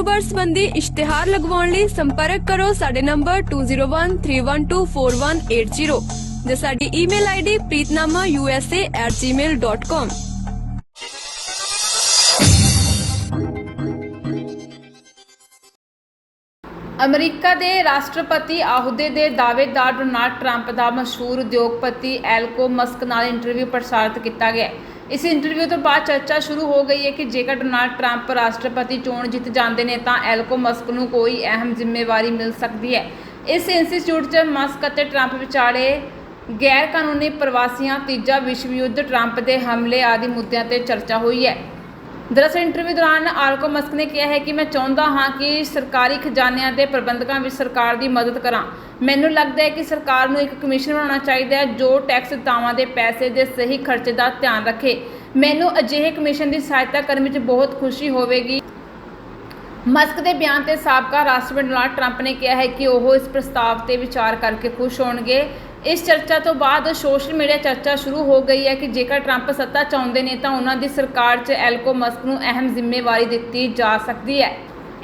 ਕਾਰੋਬਾਰ ਸੰਬੰਧੀ ਇਸ਼ਤਿਹਾਰ ਲਗਵਾਉਣ ਲਈ ਸੰਪਰਕ ਕਰੋ ਸਾਡੇ ਨੰਬਰ 2013124180 ਜਾਂ ਸਾਡੀ ਈਮੇਲ ਆਈਡੀ preetnamausa@gmail.com ਅਮਰੀਕਾ ਦੇ ਰਾਸ਼ਟਰਪਤੀ ਅਹੁਦੇ ਦੇ ਦਾਅਵੇਦਾਰ ਡੋਨਾਲਡ ਟਰੰਪ ਦਾ ਮਸ਼ਹੂਰ ਉਦਯੋਗਪਤੀ ਐਲਕੋ ਮਸਕ ਨਾਲ ਇੰਟਰਵਿਊ ਪ੍ਰਸਾਰਿਤ ਕੀਤਾ ਗਿਆ। ਇਸ ਇੰਟਰਵਿਊ ਤੋਂ ਬਾਅਦ ਚਰਚਾ ਸ਼ੁਰੂ ਹੋ ਗਈ ਹੈ ਕਿ ਜੇਕਰ ਡੋਨਾਲਡ ਟਰੰਪ ਰਾਸ਼ਟਰਪਤੀ ਚੋਣ ਜਿੱਤ ਜਾਂਦੇ ਨੇ ਤਾਂ ਐਲਕੋ ਮਸਕ ਨੂੰ ਕੋਈ ਅਹਿਮ ਜ਼ਿੰਮੇਵਾਰੀ ਮਿਲ ਸਕਦੀ ਹੈ। ਇਸ ਇੰਸਟੀਚਿਊਟ 'ਚ ਮਸਕ ਅਤੇ ਟਰੰਪ ਵਿਚਾਲੇ ਗੈਰ ਕਾਨੂੰਨੀ ਪ੍ਰਵਾਸੀਆਂ ਤੀਜਾ ਵਿਸ਼ਵ ਯੁੱਧ ਟਰੰਪ ਦੇ ਹਮਲੇ ਆਦਿ ਮੁੱਦਿਆਂ ਤੇ ਚਰਚਾ ਹੋਈ ਹੈ। ਦਰਅਸਲ ਇੰਟਰਵਿਊ ਦੌਰਾਨ ਆਲਕੋ ਮਸਕ ਨੇ ਕਿਹਾ ਹੈ ਕਿ ਮੈਂ ਚਾਹੁੰਦਾ ਹਾਂ ਕਿ ਸਰਕਾਰੀ ਖਜ਼ਾਨਿਆਂ ਦੇ ਪ੍ਰਬੰਧਕਾਂ ਵਿੱਚ ਸਰਕਾਰ ਦੀ ਮਦਦ ਕਰਾਂ। ਮੈਨੂੰ ਲੱਗਦਾ ਹੈ ਕਿ ਸਰਕਾਰ ਨੂੰ ਇੱਕ ਕਮਿਸ਼ਨ ਬਣਾਉਣਾ ਚਾਹੀਦਾ ਹੈ ਜੋ ਟੈਕਸ ਦਾਵਾਂ ਦੇ ਪੈਸੇ ਦੇ ਸਹੀ ਖਰਚੇ ਦਾ ਧਿਆਨ ਰੱਖੇ। ਮੈਨੂੰ ਅਜਿਹੇ ਕਮਿਸ਼ਨ ਦੀ ਸਹਾਇਤਾ ਕਰਨ ਵਿੱਚ ਬਹੁਤ ਖੁਸ਼ੀ ਹੋਵੇਗੀ। ਮਸਕ ਦੇ ਬਿਆਨ ਤੇ ਸਾਬਕਾ ਰਾਸ਼ਟਰਪਤੀ ਡੋਨਾਲਡ ਟਰੰਪ ਨੇ ਕਿਹਾ ਹੈ ਕਿ ਉਹ ਇਸ ਪ੍ਰਸਤਾਵ ਤੇ ਵਿਚਾਰ ਕਰਕੇ ਖੁਸ਼ ਹੋਣਗੇ। ਇਸ ਚਰਚਾ ਤੋਂ ਬਾਅਦ ਸੋਸ਼ਲ ਮੀਡੀਆ ਚਰਚਾ ਸ਼ੁਰੂ ਹੋ ਗਈ ਹੈ ਕਿ ਜੇਕਰ ਟਰੰਪ ਸੱਤਾ ਚਾਹੁੰਦੇ ਨੇ ਤਾਂ ਉਹਨਾਂ ਦੀ ਸਰਕਾਰ 'ਚ ਐਲਕੋ ਮਸਕ ਨੂੰ ਅਹਿਮ ਜ਼ਿੰਮੇਵਾਰੀ ਦਿੱਤੀ ਜਾ ਸਕਦੀ ਹੈ।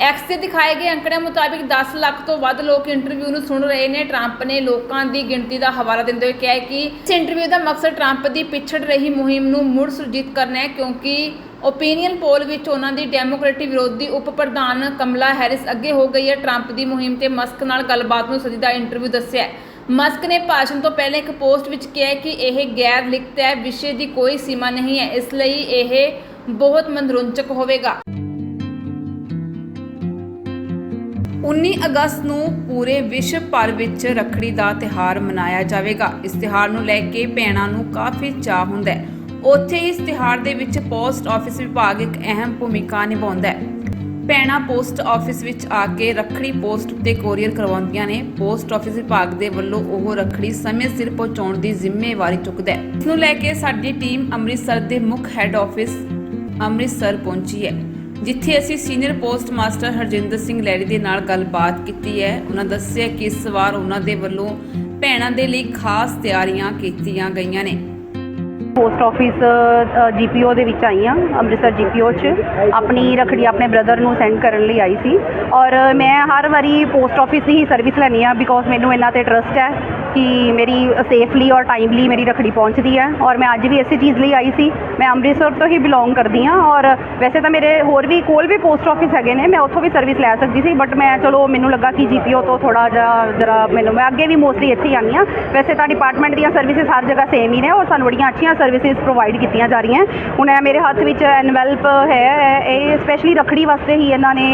ਐਕਸ ਤੇ ਦਿਖਾਏ ਗਏ ਅੰਕੜਿਆਂ ਮੁਤਾਬਿਕ 10 ਲੱਖ ਤੋਂ ਵੱਧ ਲੋਕ ਇੰਟਰਵਿਊ ਨੂੰ ਸੁਣ ਰਹੇ ਨੇ। ਟਰੰਪ ਨੇ ਲੋਕਾਂ ਦੀ ਗਿਣਤੀ ਦਾ ਹਵਾਲਾ ਦਿੰਦੇ ਹੋਏ ਕਿਹਾ ਕਿ ਇਸ ਇੰਟਰਵਿਊ ਦਾ ਮਕਸਦ ਟਰੰਪ ਦੀ ਪਿਛੜ ਰਹੀ ਮੁਹਿੰਮ ਨੂੰ ਮੁੜ ਸੁਰਜੀਤ ਕਰਨਾ ਹੈ ਕਿਉਂਕਿ ਓਪੀਨੀਅਨ ਪੋਲ ਵਿੱਚ ਉਹਨਾਂ ਦੀ ਡੈਮੋਕ੍ਰੈਟਿਕ ਵਿਰੋਧੀ ਉਪ ਪ੍ਰਧਾਨ ਕਮਲਾ ਹੈਰਿਸ ਅੱਗੇ ਹੋ ਗਈ ਹੈ। ਟਰੰਪ ਦੀ ਮੁਹਿੰਮ ਤੇ ਮਸਕ ਨਾਲ ਗੱਲਬਾਤ ਨੂੰ ਸਦੀ ਦਾ ਇੰਟਰਵਿਊ ਦੱਸਿਆ ਮਸਕ ਨੇ ਭਾਸ਼ਣ ਤੋਂ ਪਹਿਲਾਂ ਇੱਕ ਪੋਸਟ ਵਿੱਚ ਕਿਹਾ ਕਿ ਇਹ ਗੈਰ ਲਿਖਤ ਹੈ, ਵਿਸ਼ੇ ਦੀ ਕੋਈ ਸੀਮਾ ਨਹੀਂ ਹੈ, ਇਸ ਲਈ ਇਹ ਬਹੁਤ ਮਨੋਰੰਜਕ ਹੋਵੇਗਾ। 19 ਅਗਸਤ ਨੂੰ ਪੂਰੇ ਵਿਸ਼ਵ ਭਰ ਵਿੱਚ ਰੱਖੜੀ ਦਾ ਤਿਹਾਰ ਮਨਾਇਆ ਜਾਵੇਗਾ। ਇਸ ਤਿਹਾਰ ਨੂੰ ਲੈ ਕੇ ਭੈਣਾਂ ਨੂੰ ਕਾਫੀ ਚਾਅ ਹੁੰਦਾ ਹੈ। ਉੱਥੇ ਇਸ ਤਿਹਾਰ ਦੇ ਵਿੱਚ ਪੋਸਟ ਆਫਿਸ ਵਿਭਾਗ ਇੱਕ ਅਹਿਮ ਭੂਮਿਕਾ ਨਿਭਾਉਂਦਾ ਹੈ। ਭੈਣਾਂ ਪੋਸਟ ਆਫਿਸ ਵਿੱਚ ਆ ਕੇ ਰੱਖੜੀ ਪੋਸਟ ਉੱਤੇ ਕੋਰੀਅਰ ਕਰਵਾਉਂਦੀਆਂ ਨੇ। ਪੋਸਟ ਆਫਿਸ ਵਿਭਾਗ ਦੇ ਵੱਲੋਂ ਉਹ ਰੱਖੜੀ ਸਮੇਂ ਸਿਰ ਪਹੁੰਚਾਉਣ ਦੀ ਜ਼ਿੰਮੇਵਾਰੀ ਚੁੱਕਦਾ ਹੈ। ਇਸ ਨੂੰ ਲੈ ਕੇ ਸਾਡੀ ਟੀਮ ਅੰਮ੍ਰਿਤਸਰ ਦੇ ਮੁੱਖ ਹੈੱਡ ਆਫਿਸ ਅੰਮ੍ਰਿਤਸਰ ਪਹੁੰਚੀ ਹੈ, ਜਿੱਥੇ ਅਸੀਂ senior post master Harjinder Singh ਲੈੜੀ ਦੇ ਨਾਲ ਗੱਲਬਾਤ ਕੀਤੀ ਹੈ। ਉਹਨਾਂ ਦੱਸਿਆ ਕਿ ਇਸ ਵਾਰ ਉਹਨਾਂ ਦੇ ਵੱਲੋਂ ਭੈਣਾਂ ਦੇ ਲਈ ਖਾਸ ਤਿਆਰੀਆਂ ਕੀਤੀਆਂ ਗਈਆਂ ਨੇ। ਪੋਸਟ ਆਫਿਸ ਜੀਪੀਓ ਦੇ ਵਿੱਚ ਆਈ ਹਾਂ, ਅੰਮ੍ਰਿਤਸਰ ਜੀਪੀਓ 'ਚ। ਆਪਣੀ ਰਖੜੀ ਆਪਣੇ ਬ੍ਰਦਰ ਨੂੰ ਸੈਂਡ ਕਰਨ ਲਈ ਆਈ ਸੀ। ਔਰ ਮੈਂ ਹਰ ਵਾਰੀ ਪੋਸਟ ਆਫਿਸ ਦੀ ਹੀ ਸਰਵਿਸ ਲੈਂਦੀ ਹਾਂ ਬਿਕੋਜ਼ ਮੈਨੂੰ ਇਹਨਾਂ ਤੇ ਟਰਸਟ ਹੈ ਕਿ ਮੇਰੀ ਸੇਫਲੀ ਔਰ ਟਾਈਮਲੀ ਮੇਰੀ ਰਖੜੀ ਪਹੁੰਚਦੀ ਹੈ। ਔਰ ਮੈਂ ਅੱਜ ਵੀ ਇਸੇ ਚੀਜ਼ ਲਈ ਆਈ ਸੀ। ਮੈਂ ਅੰਮ੍ਰਿਤਸਰ ਤੋਂ ਹੀ ਬਿਲੋਂਗ ਕਰਦੀ ਹਾਂ। ਔਰ ਵੈਸੇ ਤਾਂ ਮੇਰੇ ਹੋਰ ਵੀ ਕੋਲ ਵੀ ਪੋਸਟ ਆਫਿਸ ਹੈਗੇ ਨੇ, ਮੈਂ ਉੱਥੋਂ ਵੀ ਸਰਵਿਸ ਲੈ ਸਕਦੀ ਸੀ ਬਟ ਮੈਂ ਚਲੋ ਮੈਨੂੰ ਲੱਗਾ ਕਿ ਜੀਪੀਓ ਤੋਂ ਥੋੜਾ ਜਿਹਾ ਜਰਾ ਮੈਨੂੰ ਮੈਂ ਅੱਗੇ ਵੀ ਮੋਸਟਲੀ ਇੱਥੇ ਹੀ ਆਉਂਦੀ ਹਾਂ। ਵੈਸੇ ਤਾਂ ਡਿਪਾਰਟਮੈਂਟ ਦੀਆਂ ਸਰਵਿਸਿਜ਼ ਹਰ ਜਗ੍ਹਾ ਸੇਮ ਹੀ ਨੇ ਔਰ ਸਾਨੂੰ ਬੜੀਆਂ ਅੱਛੀਆਂ ਸਰਵਿਸਿਜ਼ ਪ੍ਰੋਵਾਈਡ ਕੀਤੀਆਂ ਜਾ ਰਹੀਆਂ। ਹੁਣ ਇਹ ਮੇਰੇ ਹੱਥ ਵਿੱਚ ਐਨਵੈਲਪ ਹੈ ਇਹ ਸਪੈਸ਼ਲੀ ਰਖੜੀ ਵਾਸਤੇ ਹੀ ਇਹਨਾਂ ਨੇ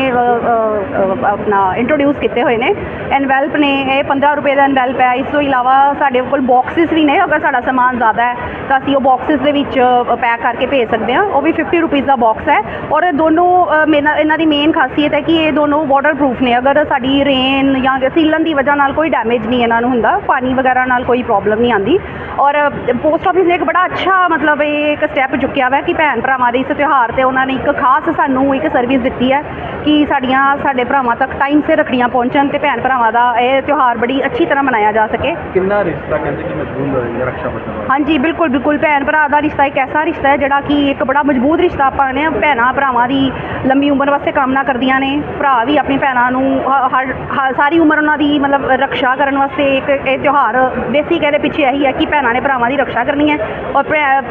ਆਪਣਾ ਇੰਟਰੋਡਿਊਸ ਕੀਤੇ ਹੋਏ ਨੇ। ਐਨਵੈਲਪ ਨੇ ਇਹ 15 ਰੁਪਏ ਦਾ ਐਨਵੈਲਪ ਹੈ। ਇਸ ਤੋਂ ਇਲਾਵਾ ਸਾਡੇ ਕੋਲ ਬਾਕਸਿਸ ਵੀ ਨੇ। ਅਗਰ ਸਾਡਾ ਸਮਾਨ ਜ਼ਿਆਦਾ ਹੈ ਤਾਂ ਅਸੀਂ ਉਹ ਬਾਕਸਿਸ ਦੇ ਵਿੱਚ ਪੈਕ ਕਰਕੇ ਭੇਜ ਸਕਦੇ ਹਾਂ। ਉਹ ਵੀ 50 ਰੁਪਏ ਦਾ ਬਾਕਸ ਹੈ। ਔਰ ਦੋਨੋਂ ਅ, ਇਹਨਾਂ ਦੀ ਮੇਨ ਖਾਸੀਅਤ ਹੈ ਕਿ ਇਹ ਦੋਨੋਂ ਵਾਟਰ ਨੇ। ਅਗਰ ਸਾਡੀ ਰੇਨ ਜਾਂ ਸੀਲਨ ਦੀ ਵਜ੍ਹਾ ਨਾਲ ਕੋਈ ਡੈਮੇਜ ਨਹੀਂ ਇਹਨਾਂ ਨੂੰ ਹੁੰਦਾ ਪਾਣੀ ਵਗੈਰਾ ਨਾਲ ਕੋਈ ਪ੍ਰੋਬਲਮ ਨਹੀਂ ਆਉਂਦੀ। ਔਰ ਪੋਸਟ ਆਫਿਸ ਨੇ ਇੱਕ ਬੜਾ ਅੱਛਾ ਮਤਲਬ ਇਹ ਇੱਕ ਸਟੈਪ ਚੁੱਕਿਆ ਵਾ ਕਿ ਭੈਣ ਭਰਾਵਾਂ ਦੇ ਇਸ ਤਿਉਹਾਰ ਤੇ ਉਹਨਾਂ ਨੇ ਇੱਕ ਖਾਸ ਸਾਨੂੰ ਇੱਕ ਸਰਵਿਸ ਦਿੱਤੀ ਹੈ ਕਿ ਸਾਡੀਆਂ ਸਾਡੇ ਭਰਾਵਾਂ ਤੱਕ ਟਾਈਮ ਸਿਰ ਰੱਖੜੀਆਂ ਪਹੁੰਚਣ ਤੇ ਭੈਣ ਭਰਾਵਾਂ ਦਾ ਇਹ ਤਿਉਹਾਰ ਬੜੀ ਅੱਛੀ ਤਰ੍ਹਾਂ ਮਨਾਇਆ ਜਾ ਸਕੇ। ਕਿੰਨਾ ਰਿਸ਼ਤਾ ਕਹਿੰਦੇ ਕਿ ਮਜ਼ਬੂਤ ਹੋਏਗਾ ਰੱਖਿਆ ਬੰਧਨ ਹਾਂਜੀ ਬਿਲਕੁਲ ਬਿਲਕੁਲ। ਭੈਣ ਭਰਾ ਦਾ ਰਿਸ਼ਤਾ ਇੱਕ ਐਸਾ ਰਿਸ਼ਤਾ ਹੈ ਜਿਹੜਾ ਕਿ ਇੱਕ ਬੜਾ ਮਜ਼ਬੂਤ ਰਿਸ਼ਤਾ ਆਪਾਂ ਨੇ ਭੈਣਾਂ ਭਰਾਵਾਂ ਦੀ ਲੰਮੀ ਉਮਰ ਵਾਸਤੇ ਕਾਮਨਾ ਕਰਦੀਆਂ ਨੇ। ਭਰਾ ਵੀ ਆਪਣੀ ਭੈਣਾਂ ਨੂੰ ਹ- ਹਰ ਹ- ਸਾਰੀ ਉਮਰ ਉਹਨਾਂ ਦੀ ਮਤਲਬ ਰੱਖਿਆ ਕਰਨ ਵਾਸਤੇ ਇੱਕ ਇਹ ਤਿਉਹਾਰ ਬੇਸਿਕ ਇਹਦੇ ਪਿੱਛੇ ਇਹੀ ਹੈ ਕਿ ਭੈਣਾਂ ਨੇ ਭਰਾਵਾਂ ਦੀ ਰੱਖਿਆ ਕਰਨੀ ਹੈ ਔਰ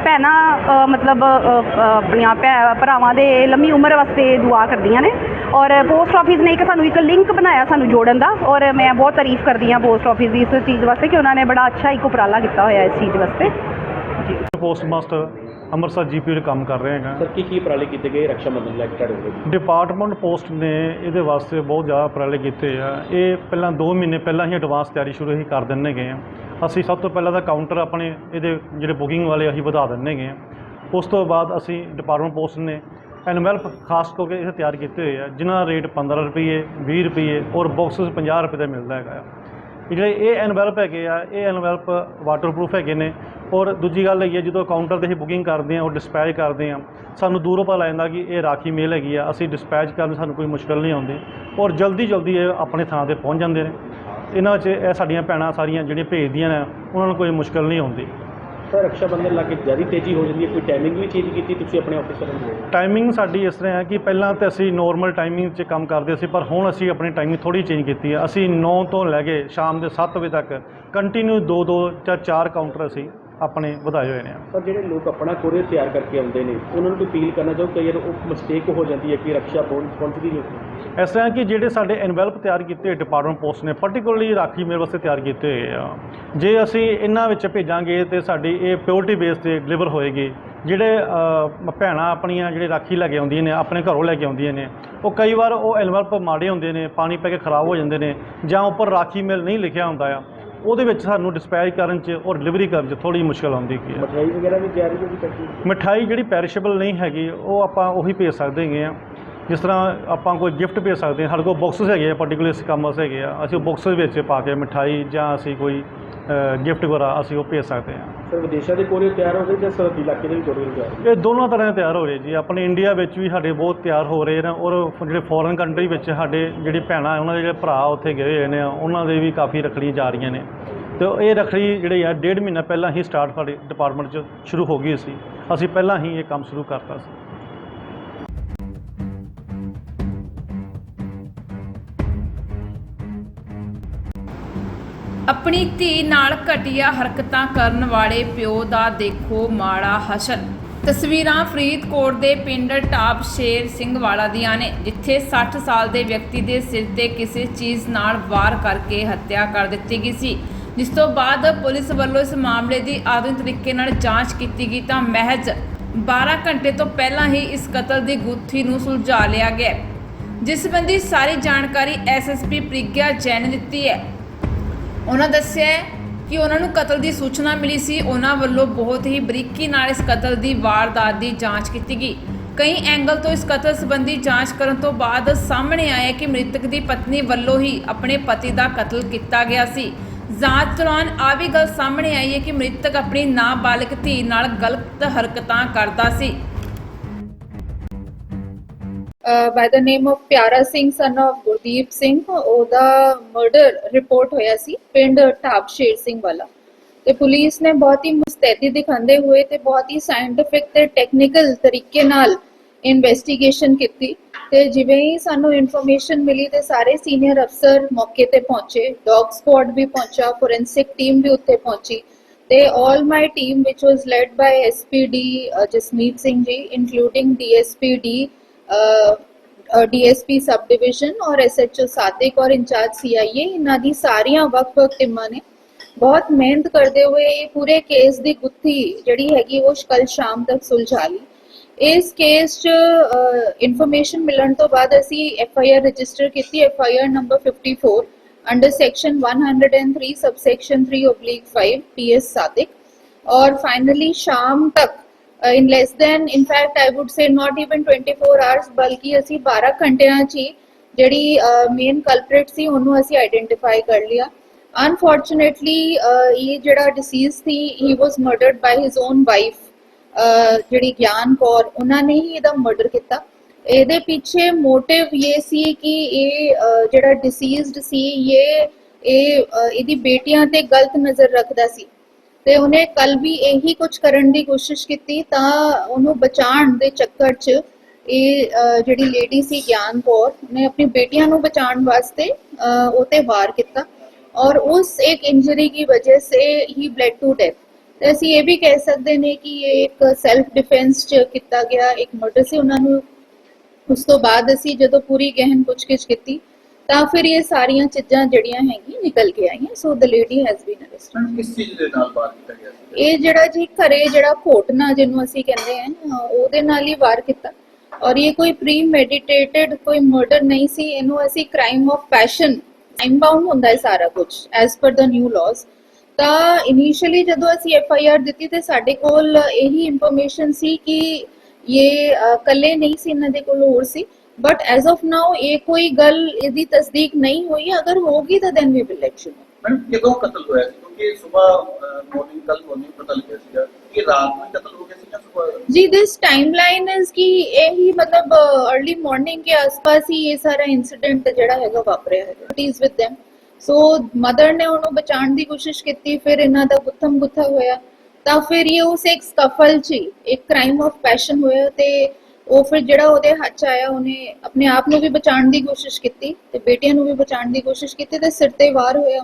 ਭੈਣਾਂ ਮਤਲਬ ਆਪਣੀਆਂ ਭੈ- ਭਰਾਵਾਂ ਦੇ ਲੰਮੀ ਉਮਰ ਵਾਸਤੇ ਦੁਆ ਕਰਦੀਆਂ ਨੇ। ਔਰ ਪੋਸਟ ਆਫਿਸ ਨੇ ਇੱਕ ਸਾਨੂੰ ਇੱਕ ਲਿੰਕ ਬਣਾਇਆ ਸਾਨੂੰ ਜੋੜਨ ਦਾ। ਔਰ ਮੈਂ ਬਹੁਤ ਤਾਰੀਫ ਕਰਦੀ ਹਾਂ ਪੋਸਟ ਆਫਿਸ ਦੀ ਇਸ ਚੀਜ਼ ਵਾਸਤੇ ਕਿ ਉਹਨਾਂ ਨੇ ਬੜਾ ਅੱਛਾ ਇੱਕ ਉਪਰਾਲਾ ਕੀਤਾ ਹੋਇਆ ਇਸ ਚੀਜ਼ ਵਾਸਤੇ। ਜੀ। ਪੋਸਟ ਮਾਸਟਰ ਅੰਮ੍ਰਿਤਸਰ ਜੀਪੀ ਦੇ ਕੰਮ ਕਰ ਰਹੇ ਹੈਗਾ। ਸਰ ਕੀ ਕੀ ਉਪਰਾਲੇ ਕੀਤੇ ਗਏ? ਰੱਖਿਆ ਬੰਧਨ ਲੈ ਕੇ ਤੁਹਾਡੇ ਵੱਲੋਂ ਡਿਪਾਰਟਮੈਂਟ ਪੋਸਟ ਨੇ ਇਹਦੇ ਵਾਸਤੇ ਬਹੁਤ ਜ਼ਿਆਦਾ ਉਪਰਾਲੇ ਕੀਤੇ ਆ। ਇਹ ਪਹਿਲਾਂ 2 ਮਹੀਨੇ ਪਹਿਲਾਂ ਹੀ ਐਡਵਾਂਸ ਤਿਆਰੀ ਸ਼ੁਰੂ ਹੀ ਕਰ ਦਿੰਨੇ ਗਏ ਆ। ਅਸੀਂ ਸਭ ਤੋਂ ਪਹਿਲਾਂ ਤਾਂ ਕਾਊਂਟਰ ਆਪਣੇ ਇਹਦੇ ਜਿਹੜੇ ਬੁਕਿੰਗ ਵਾਲੇ ਅਸੀਂ ਵਧਾ ਦਿੰਨੇ ਗਏ ਆ। ਉਸ ਤੋਂ ਬਾਅਦ ਅਸੀਂ ਡਿਪਾਰਟਮੈਂਟ ਪੋਸਟ ਨੇ ਐਨਵੈਲਪ ਖਾਸ ਕਰਕੇ ਇਹ ਤਿਆਰ ਕੀਤੇ ਹੋਏ ਆ ਜਿਨ੍ਹਾਂ ਦਾ ਰੇਟ 15 ਰੁਪਏ 20 ਰੁਪਏ ਔਰ ਬਾਕਸਸ 50 ਰੁਪਏ ਦਾ ਮਿਲਦਾ ਹੈਗਾ ਆ। ਜਿਹੜੇ ਇਹ ਐਨਵੈਲਪ ਹੈਗੇ ਆ, ਇਹ ਐਨਵੈਲਪ ਵਾਟਰਪ੍ਰੂਫ ਹੈਗੇ ਨੇ। ਔਰ ਦੂਜੀ ਗੱਲ ਹੈਗੀ ਹੈ ਜਦੋਂ ਕਾਊਂਟਰ ਤੇ ਅਸੀਂ ਬੁਕਿੰਗ ਕਰਦੇ ਆ ਔਰ ਡਿਸਪੈਚ ਕਰਦੇ ਆ ਸਾਨੂੰ ਦੂਰੋਂ ਪਤਾ ਲੱਗ ਜਾਂਦਾ ਕਿ ਇਹ ਰਾਖੀ ਮੇਲ ਹੈਗੀ ਆ, ਅਸੀਂ ਡਿਸਪੈਚ ਕਰਨ 'ਚ ਸਾਨੂੰ ਕੋਈ ਮੁਸ਼ਕਲ ਨਹੀਂ ਆਉਂਦੀ। ਔਰ ਜਲਦੀ ਜਲਦੀ ਇਹ ਆਪਣੇ ਥਾਂ ਤੇ ਪਹੁੰਚ ਜਾਂਦੇ ਨੇ। ਇਹਨਾਂ 'ਚ ਇਹ ਸਾਡੀਆਂ ਭੈਣਾਂ ਸਾਰੀਆਂ ਜਿਹੜੀਆਂ ਭੇਜਦੀਆਂ ਨੇ, ਉਹਨਾਂ ਨੂੰ ਕੋਈ ਮੁਸ਼ਕਲ ਨਹੀਂ ਆਉਂਦੀ। ਸਰ ਰੱਖਿਆ ਬੰਧਨ ਲਾ ਕੇ ਜ਼ਿਆਦਾ ਤੇਜ਼ੀ ਹੋ ਜਾਂਦੀ ਹੈ, ਕੋਈ ਟਾਈਮਿੰਗ ਵੀ ਚੇਂਜ ਕੀਤੀ ਤੁਸੀਂ ਆਪਣੇ ਆਫਿਸਰਾਂ ਨੂੰ? ਟਾਈਮਿੰਗ ਸਾਡੀ ਇਸ ਤਰ੍ਹਾਂ ਹੈ ਕਿ ਪਹਿਲਾਂ ਤਾਂ ਅਸੀਂ ਨੋਰਮਲ ਟਾਈਮਿੰਗ 'ਚ ਕੰਮ ਕਰਦੇ ਸੀ, ਪਰ ਹੁਣ ਅਸੀਂ ਆਪਣੀ ਟਾਈਮਿੰਗ ਥੋੜੀ ਚੇਂਜ ਕੀਤੀ ਹੈ। ਅਸੀਂ 9 ਤੋਂ ਲੈ ਕੇ ਸ਼ਾਮ ਦੇ 7 ਵਜੇ ਤੱਕ ਕੰਟੀਨਿਊ ਦੋ ਦੋ ਜਾਂ ਚਾਰ ਕਾਊਂਟਰ ਅਸੀਂ ਆਪਣੇ ਵਧਾਏ ਹੋਏ ਨੇ। ਪਰ ਜਿਹੜੇ ਲੋਕ ਆਪਣਾ ਕੋਰੀਅਰ ਤਿਆਰ ਕਰਕੇ ਆਉਂਦੇ ਨੇ ਉਹਨਾਂ ਨੂੰ ਅਪੀਲ ਕਰਨਾ ਚਾਹੋ ਕਈ ਵਾਰ ਉਹ ਮਿਸਟੇਕ ਹੋ ਜਾਂਦੀ ਹੈ ਕਿ ਰੱਖਿਆ ਪਹੁੰਚ ਪਹੁੰਚਦੀ ਨਹੀਂ। ਇਸ ਤਰ੍ਹਾਂ ਕਿ ਜਿਹੜੇ ਸਾਡੇ ਐਨਵੈਲਪ ਤਿਆਰ ਕੀਤੇ ਡਿਪਾਰਟਮੈਂਟ ਪੋਸਟ ਨੇ ਪਾਰਟਿਕੂਲਰਲੀ ਰਾਖੀ ਮੇਰੇ ਵਾਸਤੇ ਤਿਆਰ ਕੀਤੇ ਹੋਏ ਆ। ਜੇ ਅਸੀਂ ਇਹਨਾਂ ਵਿੱਚ ਭੇਜਾਂਗੇ ਤੇ ਸਾਡੀ ਇਹ ਪਿਓਰਿਟੀ ਬੇਸ ਤੇ ਡਿਲੀਵਰ ਹੋਏਗੀ। ਜਿਹੜੇ ਭੈਣਾਂ ਆਪਣੀਆਂ ਜਿਹੜੇ ਰਾਖੀ ਲੈ ਕੇ ਆਉਂਦੀਆਂ ਨੇ ਆਪਣੇ ਘਰੋਂ ਲੈ ਕੇ ਆਉਂਦੀਆਂ ਨੇ ਉਹ ਕਈ ਵਾਰ ਉਹ ਐਨਵੈਲਪ ਮਾੜੇ ਹੁੰਦੇ ਨੇ ਪਾਣੀ ਪੈ ਕੇ ਖਰਾਬ ਹੋ ਜਾਂਦੇ ਨੇ ਜਾਂ ਉੱਪਰ ਰਾਖੀ ਮੇਲ ਨਹੀਂ ਲਿਖਿਆ ਹੁੰਦਾ ਆ। ਉਹਦੇ ਵਿੱਚ ਸਾਨੂੰ ਡਿਸਪੈਚ ਕਰਨ 'ਚ ਔਰ ਡਿਲੀਵਰੀ ਕਰਨ 'ਚ ਥੋੜੀ ਮੁਸ਼ਕਲ ਆਉਂਦੀ ਕੀ ਹੈ। ਮਠਿਆਈ ਵਗੈਰਾ ਵੀ ਤਿਆਰੀ ਜਿਹੜੀ ਪੈਰਿਸ਼ੇਬਲ ਨਹੀਂ ਹੈਗੀ ਉਹ ਆਪਾਂ ਉਹੀ ਭੇਜ ਸਕਦੇ ਹੈਗੇ ਆ ਜਿਸ ਤਰ੍ਹਾਂ ਆਪਾਂ ਕੋਈ ਗਿਫਟ ਭੇਜ ਸਕਦੇ ਹਾਂ ਸਾਡੇ ਕੋਲ ਬਾਕਸਸ ਹੈਗੇ ਆ ਪਾਰਟਿਕੂਲਰ ਇਸ ਕੰਮ ਵਾਸਤੇ ਹੈਗੇ ਆ ਅਸੀਂ ਉਹ ਬਾਕਸਸ ਵਿੱਚ ਪਾ ਕੇ ਮਿਠਾਈ ਜਾਂ ਅਸੀਂ ਕੋਈ ਗਿਫਟ ਵਗੈਰਾ ਅਸੀਂ ਉਹ ਭੇਜ ਸਕਦੇ ਹਾਂ। ਸਰ ਵਿਦੇਸ਼ਾਂ ਦੇ ਕੋਰੀਅਰ ਤਿਆਰ ਹੋ ਗਏ ਜਾਂ ਸਰਹੱਦੀ ਇਲਾਕੇ ਦੇ ਵੀ ਕੋਰੀਅਰ ਤਿਆਰ ਹੋ ਗਏ? ਇਹ ਦੋਨੋਂ ਤਰ੍ਹਾਂ ਦੇ ਤਿਆਰ ਹੋ ਰਹੇ ਜੀ। ਆਪਣੇ ਇੰਡੀਆ ਵਿੱਚ ਵੀ ਸਾਡੇ ਬਹੁਤ ਤਿਆਰ ਹੋ ਰਹੇ ਨੇ ਔਰ ਜਿਹੜੇ ਫੋਰਨ ਕੰਟਰੀ ਵਿੱਚ ਸਾਡੇ ਜਿਹੜੀ ਭੈਣਾਂ ਉਹਨਾਂ ਦੇ ਜਿਹੜੇ ਭਰਾ ਉੱਥੇ ਗਏ ਹੋਏ ਨੇ ਉਹਨਾਂ ਦੇ ਵੀ ਕਾਫੀ ਰੱਖੜੀਆਂ ਜਾ ਰਹੀਆਂ ਨੇ। ਤੇ ਇਹ ਰੱਖੜੀ ਜਿਹੜੀ ਆ ਡੇਢ ਮਹੀਨਾ ਪਹਿਲਾਂ ਹੀ ਸਟਾਰਟ ਸਾਡੇ ਡਿਪਾਰਟਮੈਂਟ 'ਚ ਸ਼ੁਰੂ ਹੋ ਗਈ ਸੀ। ਅਸੀਂ ਪਹਿਲਾਂ ਹੀ ਇਹ ਕੰਮ ਸ਼ੁਰੂ ਕਰਤਾ ਸੀ। ਆਪਣੀ ਧੀ ਨਾਲ ਘਟੀਆ ਹਰਕਤਾਂ ਕਰਨ ਵਾਲੇ ਪਿਓ ਦਾ ਦੇਖੋ ਮਾੜਾ ਹਸ਼ਰ ਤਸਵੀਰਾਂ ਫਰੀਦਕੋਟ ਦੇ ਪਿੰਡ ਟਾਪ ਸ਼ੇਰ ਸਿੰਘ ਵਾਲਾ ਦੀਆਂ ਨੇ, ਜਿੱਥੇ 60 ਸਾਲ ਦੇ ਵਿਅਕਤੀ ਦੇ ਸਿਰ ਤੇ ਕਿਸੇ ਚੀਜ਼ ਨਾਲ ਵਾਰ ਕਰਕੇ ਹੱਤਿਆ ਕਰ ਦਿੱਤੀ ਗਈ ਸੀ। ਜਿਸ ਤੋਂ ਬਾਅਦ ਪੁਲਿਸ ਵੱਲੋਂ ਇਸ ਮਾਮਲੇ ਦੀ ਆਧੁਨਿਕ ਤਰੀਕੇ ਨਾਲ ਜਾਂਚ ਕੀਤੀ ਗਈ ਤਾਂ ਮਹਿਜ਼ 12 ਘੰਟੇ ਤੋਂ ਪਹਿਲਾਂ ਹੀ ਇਸ ਕਤਲ ਦੀ ਗੁੱਥੀ ਨੂੰ ਸੁਲਝਾ ਲਿਆ ਗਿਆ। ਜਿਸ ਸੰਬੰਧੀ ਸਾਰੀ ਜਾਣਕਾਰੀ ਐਸਐਸਪੀ ਪ੍ਰਿਗਿਆ ਜੈਨ ਨੇ ਦਿੱਤੀ ਹੈ। ਉਹਨਾਂ ਦੱਸਿਆ ਕਿ ਉਹਨਾਂ ਨੂੰ ਕਤਲ ਦੀ ਸੂਚਨਾ ਮਿਲੀ ਸੀ। ਉਹਨਾਂ ਵੱਲੋਂ ਬਹੁਤ ਹੀ ਬਰੀਕੀ ਨਾਲ ਇਸ ਕਤਲ ਦੀ ਵਾਰਦਾਤ ਦੀ ਜਾਂਚ ਕੀਤੀ ਗਈ। ਕਈ ਐਂਗਲ ਤੋਂ ਇਸ ਕਤਲ ਸੰਬੰਧੀ ਜਾਂਚ ਕਰਨ ਤੋਂ ਬਾਅਦ ਸਾਹਮਣੇ ਆਇਆ ਕਿ ਮ੍ਰਿਤਕ ਦੀ ਪਤਨੀ ਵੱਲੋਂ ਹੀ ਆਪਣੇ ਪਤੀ ਦਾ ਕਤਲ ਕੀਤਾ ਗਿਆ ਸੀ। ਜਾਂਚ ਦੌਰਾਨ ਆ ਵੀ ਗੱਲ ਸਾਹਮਣੇ ਆਈ ਹੈ ਕਿ ਮ੍ਰਿਤਕ ਆਪਣੀ ਨਾਬਾਲਗ ਧੀ ਨਾਲ ਗਲਤ ਹਰਕਤਾਂ ਕਰਦਾ ਸੀ। By the name of Piara Singh son of Gurdeep Singh ਉਹਦਾ ਮਰਡਰ ਰਿਪੋਰਟ ਹੋਇਆ ਸੀ ਪਿੰਡ ਢਾਬ ਸ਼ੇਰ ਸਿੰਘ ਵਾਲਾ। ਤੇ ਪੁਲਿਸ ਨੇ ਬਹੁਤ ਹੀ ਮੁਸਤੈਦੀ ਦਿਖਾਉਂਦੇ ਹੋਏ ਤੇ ਬਹੁਤ ਹੀ ਸਾਇੰਟਿਫਿਕ ਤੇ ਟੈਕਨੀਕਲ ਤਰੀਕੇ ਨਾਲ ਇਨਵੈਸਟੀਗੇਸ਼ਨ ਕੀਤੀ। ਤੇ ਜਿਵੇਂ ਹੀ ਸਾਨੂੰ ਇਨਫੋਰਮੇਸ਼ਨ ਮਿਲੀ ਤੇ ਸਾਰੇ ਸੀਨੀਅਰ ਅਫਸਰ ਮੌਕੇ ਤੇ ਪਹੁੰਚੇ ਡੌਗ ਸਕੁਆਡ ਵੀ ਪਹੁੰਚਾ ਫੋਰੈਂਸਿਕ ਟੀਮ ਵੀ ਉੱਥੇ ਪਹੁੰਚੀ ਤੇ all my team which was led by SPD uh, Jasmeet Singh ji including DSPD DSP sub division ਔਰ ਐਸਐਚਓ ਸਾਦਿਕ ਔਰ ਇੰਚਾਰਜ ਸੀਆਈਏ ਇਹਨਾਂ ਦੀ ਸਾਰੀਆਂ ਵੱਖ-ਵੱਖ ਟੀਮਾਂ ਨੇ ਬਹੁਤ ਮਿਹਨਤ ਕਰਦੇ ਹੋਏ ਇਹ ਪੂਰੇ ਕੇਸ ਦੀ ਗੁੱਥੀ ਜਿਹੜੀ ਹੈਗੀ ਉਹ ਕੱਲ ਸ਼ਾਮ ਤੱਕ ਸੁਲਝਾ ਲਈ ਇਸ ਕੇਸ 'ਚ ਇਨਫੋਰਮੇਸ਼ਨ ਮਿਲਣ ਤੋਂ ਬਾਅਦ ਅਸੀਂ ਐਫ ਆਈ ਆਰ ਰਜਿਸਟਰ ਕੀਤੀ F I R number 54 under section 103 subsection 3 oblique 5 PS Sadiq और फाइनली शाम तक in less than, in fact, i would say not even 24 hours, ਬਲਕਿ ਅਸੀਂ 12 ਘੰਟਿਆਂ 'ਚ ਹੀ ਜਿਹੜੀ ਮੇਨ ਕਲਪ੍ਰਿਟ ਸੀ, ਉਹਨੂੰ ਅਸੀਂ ਆਈਡੈਂਟੀਫਾਈ ਕਰ ਲਿਆ। ਅਨਫੋਰਚੂਨੇਟਲੀ ਇਹ ਜਿਹੜਾ deceased C he was murdered by his own wife ਜਿਹੜੀ ਗਿਆਨ ਕੌਰ, ਉਹਨਾਂ ਨੇ ਹੀ ਇਹਦਾ ਮਰਡਰ ਕੀਤਾ। ਇਹਦੇ ਪਿੱਛੇ ਮੋਟਿਵ ਇਹ ਸੀ ਕਿ ਇਹ ਜਿਹੜਾ ਡਿਸੀਜ਼ਡ ਸੀ, ਇਹ ਇਹ ਇਹਦੀ ਬੇਟੀਆਂ ਤੇ ਗਲਤ ਨਜ਼ਰ ਰੱਖਦਾ ਸੀ। ਤੇ ਉਹਨੇ ਕੱਲ ਵੀ ਇਹੀ ਕੁਝ ਕਰਨ ਦੀ ਕੋਸ਼ਿਸ਼ ਕੀਤੀ ਤਾਂ ਉਹਨੂੰ ਬਚਾਉਣ ਦੇ ਚੱਕਰ 'ਚ ਇਹ ਜਿਹੜੀ ਲੇਡੀ ਸੀ ਗਿਆਨ ਕੌਰ ਨੇ ਆਪਣੀ ਬੇਟੀਆਂ ਨੂੰ ਬਚਾਉਣ ਵਾਸਤੇ ਉਹ ਤੇ ਵਾਰ ਕੀਤਾ ਔਰ ਉਸ ਇੱਕ ਇੰਜਰੀ ਦੀ ਵਜ੍ਹਾ ਸੇ ਹੀ ਬਲੈਡ ਟੂ ਡੈਥ ਤੇ ਅਸੀਂ ਇਹ ਵੀ ਕਹਿ ਸਕਦੇ ਨੇ ਕਿ ਇਹ ਇੱਕ ਸੈਲਫ ਡਿਫੈਂਸ 'ਚ ਕੀਤਾ ਗਿਆ, ਇੱਕ ਮਰਡਰ ਸੀ ਉਹਨਾਂ ਨੂੰ। ਉਸ ਤੋਂ ਬਾਅਦ ਅਸੀਂ ਜਦੋਂ ਪੂਰੀ ਗਹਿਨ ਪੁੱਛਗਿੱਛ ਕੀਤੀ ਤਾਂ ਫਿਰ ਇਹ ਸਾਰੀਆਂ ਚੀਜ਼ਾਂ ਜਿਹੜੀਆਂ ਹੈਗੀਆਂ ਨਿਕਲ ਕੇ ਆਈਆਂ so the lady has been arrested ਕਿਸ ਚੀਜ਼ ਦੇ ਨਾਲ ਬਾਤ ਕੀਤਾ ਗਿਆ ਸੀ? ਇਹ ਜਿਹੜਾ ਜੀ ਘਰੇ ਜਿਹੜਾ ਘੋਟਣਾ ਜਿਹਨੂੰ ਅਸੀਂ ਕਹਿੰਦੇ ਆ ਉਹਦੇ ਨਾਲ ਹੀ ਵਾਰ ਕੀਤਾ। ਔਰ ਇਹ ਕੋਈ ਪ੍ਰੀ ਮੈਡੀਟੇਟਡ ਕੋਈ ਮਰਡਰ ਨਹੀਂ ਸੀ ਇਹਨੂੰ ਅਸੀਂ crime of passion time bound ਹੁੰਦਾ ਹੈ ਸਾਰਾ ਕੁਝ ਐਸ ਪਰ ਦਾ ਨਿਊ ਲਾਜ਼ ਤਾਂ ਇਨੀਸ਼ੀਅਲੀ ਜਦੋਂ ਅਸੀਂ ਐਫ ਆਈ ਆਰ ਦਿੱਤੀ ਤੇ ਸਾਡੇ ਕੋਲ ਇਹੀ ਇਨਫੋਰਮੇਸ਼ਨ ਸੀ ਕਿ ਇਹ ਅ, ਇਕੱਲੇ ਨਹੀਂ ਸੀ ਇਹਨਾਂ ਦੇ ਕੋਲ ਹੋਰ ਸੀ। ਬਟ ਐਜ਼ ਆਫ ਨਾਓ ਇਹ ਕੋਈ ਗੱਲ ਇਹਦੀ ਤਸਦੀਕ ਨਹੀਂ ਹੋਈ। ਅਗਰ ਹੋਗੀ ਤਾਂ then we will let you madam ਕਤਲ ਹੋਇਆ ਕਿਉਂਕਿ ਸਵੇਰ ਮਾਰਨਿੰਗ ਕੱਲ ਮਾਰਨਿੰਗ ਪਤਾ ਲੱਗਿਆ ਸੀਗਾ ਕਿ ਰਾਤ ਨੂੰ ਕਤਲ ਹੋ ਗਿਆ ਸੀ ਜਾਂ ਸਵੇਰ ਜੀ ਦਿਸ ਟਾਈਮਲਾਈਨ ਇਜ਼ ਕਿ ਇਹ ਹੀ ਮਤਲਬ अर्ਲੀ ਮਾਰਨਿੰਗ ਕੇ ਆਸ-ਪਾਸ ਹੀ ਇਹ ਸਾਰਾ ਇਨਸੀਡੈਂਟ ਜਿਹੜਾ ਹੈਗਾ ਵਾਪਰਿਆ ਹੈ it with them so mother ਨੇ ਉਹਨੂੰ ਬਚਾਉਣ ਦੀ ਕੋਸ਼ਿਸ਼ ਕੀਤੀ ਫਿਰ ਇਹਨਾਂ ਦਾ ਗੁੱਥਮ ਗੁੱਥਾ ਹੋਇਆ। ਤਾਂ ਫਿਰ ਇਹ ਉਸ ਇੱਕ ਕਫਲ ਚ ਇੱਕ ਕ੍ਰਾਈਮ ਆਫ ਪੈਸ਼ਨ ਹੋਇਆ ਤੇ ਉਹ ਫਿਰ ਜਿਹੜਾ ਉਹਦੇ ਹੱਥ 'ਚ ਆਇਆ, ਉਹਨੇ ਆਪਣੇ ਆਪ ਨੂੰ ਵੀ ਬਚਾਉਣ ਦੀ ਕੋਸ਼ਿਸ਼ ਕੀਤੀ ਤੇ ਬੇਟੀਆਂ ਨੂੰ ਵੀ ਬਚਾਉਣ ਦੀ ਕੋਸ਼ਿਸ਼ ਕੀਤੀ ਤੇ ਸਿਰ ਤੇ ਵਾਰ ਹੋਇਆ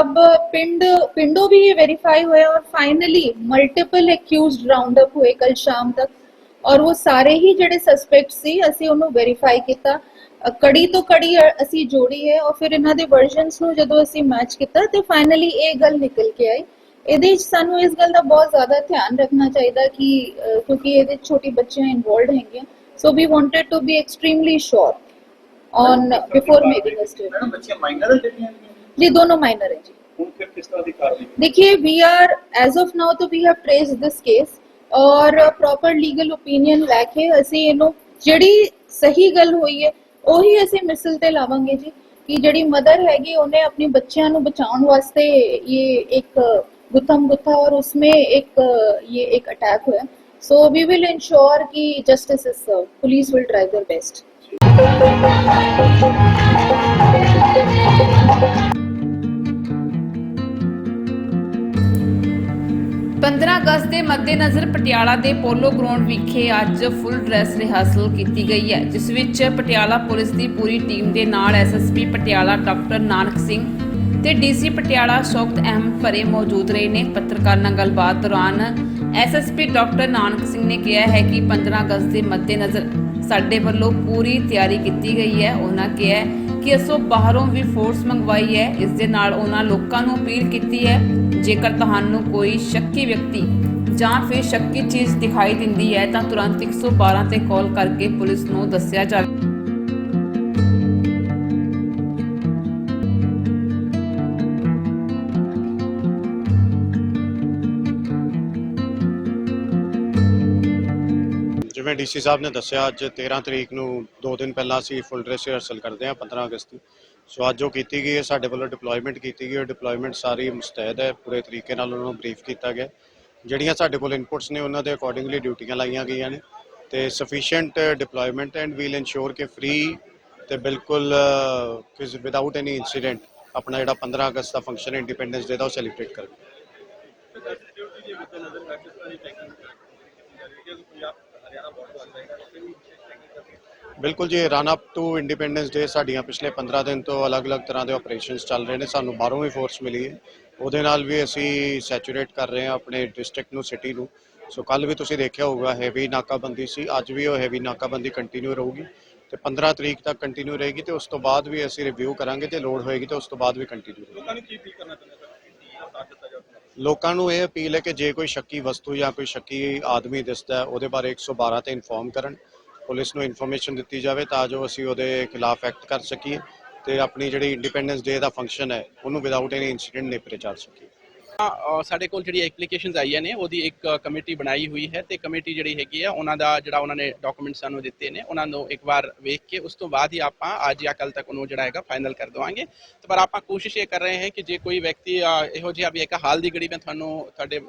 ਅਬ ਪਿੰਡ, ਪਿੰਡੋਂ ਵੀ ਇਹ ਵੈਰੀਫਾਈ ਹੋਇਆ ਔਰ finally multiple accused round up ਹੋਏ ਕੱਲ ਸ਼ਾਮ ਤੱਕ। ਔਰ ਉਹ ਸਾਰੇ ਹੀ ਜਿਹੜੇ ਸਸਪੈਕਟ ਸੀ, ਅਸੀਂ ਉਹਨੂੰ ਵੈਰੀਫਾਈ ਕੀਤਾ। ਕੜੀ ਤੋਂ ਕੜੀ ਅਸੀਂ ਜੋੜੀ ਹੈ ਔਰ ਫਿਰ ਇਹਨਾਂ ਦੇ ਵਰਜ਼ਨਸ ਨੂੰ ਜਦੋਂ ਅਸੀਂ ਮੈਚ ਕੀਤਾ ਤੇ ਫਾਈਨਲੀ ਇਹ ਗੱਲ ਨਿਕਲ ਕੇ ਆਈ। ਇਹਦੇ ਵਿੱਚ ਸਾਨੂੰ ਇਸ ਗੱਲ ਦਾ ਬਹੁਤ ਜ਼ਿਆਦਾ ਧਿਆਨ ਰੱਖਣਾ ਚਾਹੀਦਾ ਕਿ ਕਿਉਂਕਿ ਇਹਦੇ ਛੋਟੇ ਬੱਚੇ ਇਨਵੋਲਡ ਹੈਗੇ so we wanted to be extremely sure on before making a statement ਬੱਚੇ ਮਾਈਨਰ ਹੈ ਜਿਹੜੀਆਂ ਜੀ ਦੋਨੋਂ ਮਾਈਨਰ ਹੈ ਜੀ। ਹੁਣ ਕਿਸ ਤਰ੍ਹਾਂ ਦੀ ਕਾਰਵਾਈ ਦੇਖिए we are as of now ਤੋਂ ਵੀ ਹੈਵ ਲੀਗਲ ਓਪੀਨੀਅਨ ਲੈ ਕੇ ਅਸੀਂ ਇਹਨੂੰ ਜਿਹੜੀ ਸਹੀ ਗੱਲ ਹੋਈ ਹੈ ਉਹੀ ਅਸੀਂ ਮਿਸਲ ਤੇ ਲਾਵਾਂਗੇ ਜੀ ਕਿ ਜਿਹੜੀ ਮਦਰ ਹੈਗੀ ਉਹਨੇ ਆਪਣੇ ਬੱਚਿਆਂ ਨੂੰ ਬਚਾਉਣ ਵਾਸਤੇ ਇਹ ਇੱਕ गुत्थम गुत्था और उसमें एक ये एक अटैक हुआ सो वी विल इंश्योर कि justice is serve police will try their best ਪੰਦਰਾਂ ਅਗਸਤ ਦੇ ਮੱਦੇ ਨਜ਼ਰ ਪਟਿਆਲਾ ਦੇ ਪੋਲੋ ਗਰਾਊਂਡ ਵਿਖੇ ਅੱਜ ਫੁੱਲ ਡਰੈਸ ਰਿਹਰਸਲ ਕੀਤੀ ਗਈ ਹੈ ਜਿਸ ਵਿੱਚ ਪਟਿਆਲਾ ਪੁਲਿਸ ਦੀ ਪੂਰੀ ਟੀਮ ਦੇ ਨਾਲ ਐਸਐਸਪੀ ਪਟਿਆਲਾ ਡਾਕਟਰ ਨਾਨਕ ਸਿੰਘ ਤੇ ਡੀਸੀ ਪਟਿਆਲਾ ਸ਼ੌਕਤ ਅਹਿਮਦ ਭਰੇ ਮੌਜੂਦ ਰਹੇ ਨੇ। ਪੱਤਰਕਾਰ ਨਾਲ ਗੱਲਬਾਤ ਦੌਰਾਨ ਐਸਐਸਪੀ ਡਾਕਟਰ ਨਾਨਕ ਸਿੰਘ ਨੇ ਕਿਹਾ ਹੈ ਕਿ 15 ਅਗਸਤ ਦੇ ਮੱਦੇਨਜ਼ਰ ਸਾਡੇ ਵੱਲੋਂ ਪੂਰੀ ਤਿਆਰੀ ਕੀਤੀ ਗਈ ਹੈ। ਉਹਨਾਂ ਕਿਹਾ ਕਿ ਅਸੋ ਬਾਹਰੋਂ ਵੀ ਫੋਰਸ ਮੰਗਵਾਈ ਹੈ। ਇਸ ਦੇ ਨਾਲ ਉਹਨਾਂ ਲੋਕਾਂ ਨੂੰ ਅਪੀਲ ਕੀਤੀ ਹੈ, ਜੇਕਰ ਤੁਹਾਨੂੰ ਕੋਈ ਸ਼ੱਕੀ ਵਿਅਕਤੀ ਜਾਂ ਫਿਰ ਸ਼ੱਕੀ ਚੀਜ਼ ਦਿਖਾਈ ਦਿੰਦੀ ਹੈ, ਤਾਂ ਤੁਰੰਤ 112 ਤੇ ਕਾਲ ਕਰਕੇ ਪੁਲਿਸ ਨੂੰ ਦੱਸਿਆ ਜਾਵੇ। ਡੀਸੀ ਸਾਹਿਬ ਨੇ ਦੱਸਿਆ, ਅੱਜ 13 ਤਰੀਕ ਨੂੰ ਦੋ ਦਿਨ ਪਹਿਲਾਂ ਅਸੀਂ ਫੁੱਲ ਡਰੈਸ ਰਿਹਰਸਲ ਕਰਦੇ ਹਾਂ 15 ਅਗਸਤ ਦੀ ਸੋ ਅੱਜ ਜੋ ਕੀਤੀ ਗਈ ਹੈ, ਸਾਡੇ ਵੱਲੋਂ ਡਿਪਲੋਇਮੈਂਟ ਕੀਤੀ ਗਈ ਹੈ ਡਿਪਲੋਇਮੈਂਟ ਸਾਰੀ ਮੁਸਤੈਦ ਹੈ, ਪੂਰੇ ਤਰੀਕੇ ਨਾਲ ਉਹਨਾਂ ਨੂੰ ਬਰੀਫ ਕੀਤਾ ਗਿਆ ਜਿਹੜੀਆਂ ਸਾਡੇ ਕੋਲ ਇਨਪੁਟਸ ਨੇ, ਉਹਨਾਂ ਦੇ ਅਕੋਰਡਿੰਗਲੀ ਡਿਊਟੀਆਂ ਲਾਈਆਂ ਗਈਆਂ ਨੇ। ਤੇ sufficient deployment and we'll ensure ਕਿ ਫ੍ਰੀ ਤੇ ਬਿਲਕੁਲ ਕਿਸ ਵਿਦਆਊਟ ਐਨੀ ਇਨਸੀਡੈਂਟ ਆਪਣਾ ਜਿਹੜਾ 15 ਅਗਸਤ ਦਾ ਫੰਕਸ਼ਨ ਇੰਡੀਪੈਂਡੈਂਸ ਡੇ ਦਾ, ਉਹ ਸੈਲੀਬ੍ਰੇਟ ਕਰੀਏ ਬਿਲਕੁਲ ਜੀ run up to independence day ਸਾਡੀਆਂ ਪਿਛਲੇ 15 ਦਿਨ ਤੋਂ ਅਲੱਗ-ਅਲੱਗ ਤਰ੍ਹਾਂ ਦੇ ਆਪਰੇਸ਼ਨਸ ਚੱਲ ਰਹੇ ਨੇ ਸਾਨੂੰ ਬਾਹਰੋਂ ਵੀ ਫੋਰਸ ਮਿਲੀ ਹੈ। ਉਹਦੇ ਨਾਲ ਵੀ ਅਸੀਂ ਸੈਚੂਰੇਟ ਕਰ ਰਹੇ ਹਾਂ ਆਪਣੇ ਡਿਸਟ੍ਰਿਕਟ ਨੂੰ ਸਿਟੀ ਨੂੰ। ਸੋ ਕੱਲ ਵੀ ਤੁਸੀਂ ਦੇਖਿਆ ਹੋਊਗਾ ਹੈਵੀ ਨਾਕਾਬੰਦੀ ਸੀ ਅੱਜ ਵੀ ਉਹ ਹੈਵੀ ਨਾਕਾਬੰਦੀ ਕੰਟੀਨਿਊ ਰਹੂਗੀ। ਤੇ 15 ਤਰੀਕ ਤੱਕ ਕੰਟੀਨਿਊ ਰਹੇਗੀ ਤੇ ਉਸ ਤੋਂ ਬਾਅਦ ਵੀ ਅਸੀਂ ਰਿਵਿਊ ਕਰਾਂਗੇ ਤੇ ਲੋਡ ਹੋਏਗੀ ਤੇ ਉਸ ਤੋਂ ਬਾਅਦ ਵੀ ਕੰਟੀਨਿਊ ਰਹੇਗੀ। ਲੋਕਾਂ ਨੂੰ ਇਹ ਅਪੀਲ ਹੈ ਕਿ ਜੇ ਕੋਈ ਸ਼ੱਕੀ ਵਸਤੂ ਜਾਂ ਕੋਈ ਸ਼ੱਕੀ ਆਦਮੀ ਦਿਸਦਾ ਹੈ ਉਹਦੇ ਬਾਰੇ 112 ਤੇ ਇਨਫੋਰਮ ਕਰਨ। ਪੁਲਿਸ ਨੂੰ ਇਨਫੋਰਮੇਸ਼ਨ ਦਿੱਤੀ ਜਾਵੇ ਤਾਂ ਜੋ ਅਸੀਂ ਉਹਦੇ ਖਿਲਾਫ ਐਕਟ ਕਰ ਸਕੀਏ ਤੇ ਆਪਣੀ ਜਿਹੜੀ ਇੰਡੀਪੈਂਡੈਂਸ ਡੇ ਦਾ ਫੰਕਸ਼ਨ ਹੈ, ਉਹਨੂੰ ਵਿਦਆਊਟ ਐਨੀ ਇਨਸੀਡੈਂਟ ਨੇਪਰੇ ਚਾੜ ਸਕੀਏ। ਸਾਡੇ ਕੋਲ ਜਿਹੜੀ ਐਪਲੀਕੇਸ਼ਨਸ ਆਈਆਂ ਨੇ, ਉਹਦੀ ਇੱਕ ਕਮੇਟੀ ਬਣਾਈ ਹੋਈ ਹੈ ਤੇ ਕਮੇਟੀ ਜਿਹੜੀ ਹੈਗੀ ਆ, ਉਹਨਾਂ ਦਾ ਜਿਹੜਾ ਉਹਨਾਂ ਨੇ ਡਾਕੂਮੈਂਟ ਸਾਨੂੰ ਦਿੱਤੇ ਨੇ, ਉਹਨਾਂ ਨੂੰ ਇੱਕ ਵਾਰ ਵੇਖ ਕੇ ਉਸ ਤੋਂ ਬਾਅਦ ਹੀ ਆਪਾਂ ਅੱਜ ਜਾਂ ਕੱਲ ਤੱਕ ਉਹਨੂੰ ਜਿਹੜਾ ਹੈਗਾ ਫਾਈਨਲ ਕਰ ਦਵਾਂਗੇ। ਤੇ ਪਰ ਆਪਾਂ ਕੋਸ਼ਿਸ਼ ਇਹ ਕਰ ਰਹੇ ਹਾਂ ਕਿ ਜੇ ਕੋਈ ਵਿਅਕਤੀ ਇਹੋ ਜਿਹਾ ਵੀ ਇੱਕ ਹਾਲ ਦੀ ਘੜੀ ਮੈਂ ਤੁਹਾਨੂੰ ਤੁਹਾਡੇ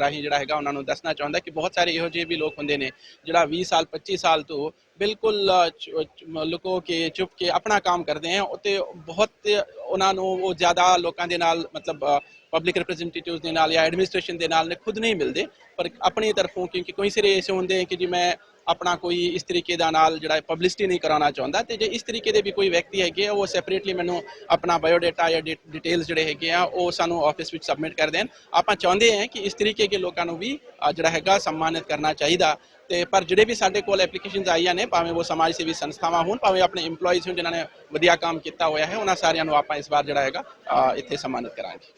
ਰਾਹੀਂ ਜਿਹੜਾ ਹੈਗਾ ਉਹਨਾਂ ਨੂੰ ਦੱਸਣਾ ਚਾਹੁੰਦਾ ਕਿ ਬਹੁਤ ਸਾਰੇ ਇਹੋ ਜਿਹੇ ਵੀ ਲੋਕ ਹੁੰਦੇ ਨੇ, ਜਿਹੜਾ 20 ਸਾਲ 25 ਸਾਲ ਤੋਂ ਬਿਲਕੁਲ ਲੁਕੋ ਕੇ, ਚੁੱਪ ਕੇ ਆਪਣਾ ਕੰਮ ਕਰਦੇ ਆ ਤੇ ਬਹੁਤ ਉਹਨਾਂ ਨੂੰ ਉਹ ਜ਼ਿਆਦਾ ਲੋਕਾਂ ਦੇ ਨਾਲ ਮਤਲਬ ਪਬਲਿਕ ਰਿਪਰੈਜ਼ੈਂਟੇਟਿਵਸ ਦੇ ਨਾਲ ਜਾਂ ਐਡਮਿਨਿਸਟ੍ਰੇਸ਼ਨ ਦੇ ਨਾਲ ਨੇ ਖੁਦ ਨਹੀਂ ਮਿਲਦੇ, ਪਰ ਆਪਣੀ ਤਰਫੋਂ ਕਿਉਂਕਿ ਕੋਈ ਸਿਰੇ ਐਸੇ ਹੁੰਦੇ ਕਿ ਜੀ ਮੈਂ ਆਪਣਾ ਕੋਈ ਇਸ ਤਰੀਕੇ ਦਾ ਨਾਲ ਜਿਹੜਾ ਪਬਲਿਸਿਟੀ ਨਹੀਂ ਕਰਾਉਣਾ ਚਾਹੁੰਦਾ, ਤੇ ਜੇ ਇਸ ਤਰੀਕੇ ਦੇ ਵੀ ਕੋਈ ਵਿਅਕਤੀ ਹੈਗੇ ਆ, ਉਹ ਸੈਪਰੇਟਲੀ ਮੈਨੂੰ ਆਪਣਾ ਬਾਇਓਡਾਟਾ ਜਾਂ ਡਿਟੇਲਸ ਜਿਹੜੇ ਹੈਗੇ ਆ, ਉਹ ਸਾਨੂੰ ਆਫਿਸ ਵਿੱਚ ਸਬਮਿਟ ਕਰ ਦੇਣ। ਆਪਾਂ ਚਾਹੁੰਦੇ ਹਾਂ ਕਿ ਇਸ ਤਰੀਕੇ ਦੇ ਲੋਕਾਂ ਨੂੰ ਵੀ ਜਿਹੜਾ ਹੈਗਾ ਸਨਮਾਨਿਤ ਕਰਨਾ ਚਾਹੀਦਾ। ਤੇ ਪਰ ਜਿਹੜੇ ਵੀ ਸਾਡੇ ਕੋਲ ਐਪਲੀਕੇਸ਼ਨਸ ਆਈਆਂ ਨੇ, ਭਾਵੇਂ ਉਹ ਸਮਾਜ ਸੇਵੀ ਸੰਸਥਾਵਾਂ ਹੋਣ, ਭਾਵੇਂ ਆਪਣੇ EMPLOYEES ਹੋਣ, ਜਿਨ੍ਹਾਂ ਨੇ ਵਧੀਆ ਕੰਮ ਕੀਤਾ ਹੋਇਆ ਹੈ, ਉਹਨਾਂ ਸਾਰਿਆਂ ਨੂੰ ਆਪਾਂ ਇਸ ਵਾਰ ਜਿਹੜਾ ਹੈਗਾ ਇੱਥੇ ਸਨਮਾਨਿਤ ਕਰਾਂਗੇ।